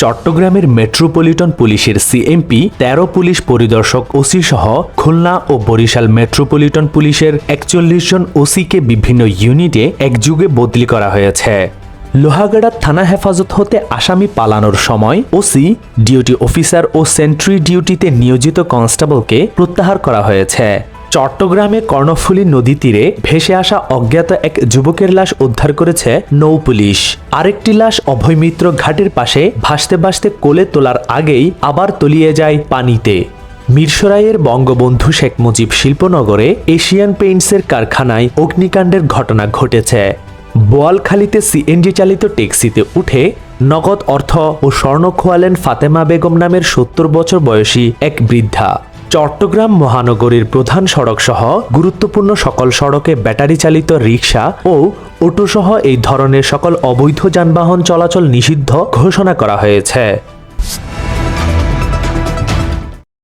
চট্টগ্রামের মেট্রোপলিটন পুলিশের সিএমপি, তেরো পুলিশ পরিদর্শক ওসি সহ খুলনা ও বরিশাল মেট্রোপলিটন পুলিশের একচল্লিশ জন ওসিকে বিভিন্ন ইউনিটে একযুগে বদলি করা হয়েছে। লোহাগাড়া থানা হেফাজত হতে আসামি পালানোর সময় ওসি, ডিউটি অফিসার ও সেন্ট্রি ডিউটিতে নিয়োজিত কনস্টেবলকে প্রত্যাহার করা হয়েছে। চট্টগ্রামে কর্ণফুলী নদী তীরে ভেসে আসা অজ্ঞাত এক যুবকের লাশ উদ্ধার করেছে নৌ পুলিশ। আরেকটি লাশ অভয়মিত্র ঘাটের পাশে ভাসতে ভাসতে কোলে তোলার আগেই আবার তলিয়ে যায় পানিতে। মিরসরাইয়ের বঙ্গবন্ধু শেখ মুজিব শিল্পনগরে এশিয়ান পেইন্টসের কারখানায় অগ্নিকাণ্ডের ঘটনা ঘটেছে। বোয়ালখালীতে সিএনজি চালিত ট্যাক্সিতে উঠে নগদ অর্থ ও স্বর্ণ খোয়ালেন ফাতেমা বেগম নামের সত্তর বছর বয়সী এক বৃদ্ধা। চট্টগ্রাম মহানগরীর প্রধান সড়ক সহ গুরুত্বপূর্ণ সকল সড়কে ব্যাটারি চালিত রিক্সা ও অটোসহ এই ধরনের সকল অবৈধ যানবাহন চলাচল নিষিদ্ধ ঘোষণা করা হয়েছে।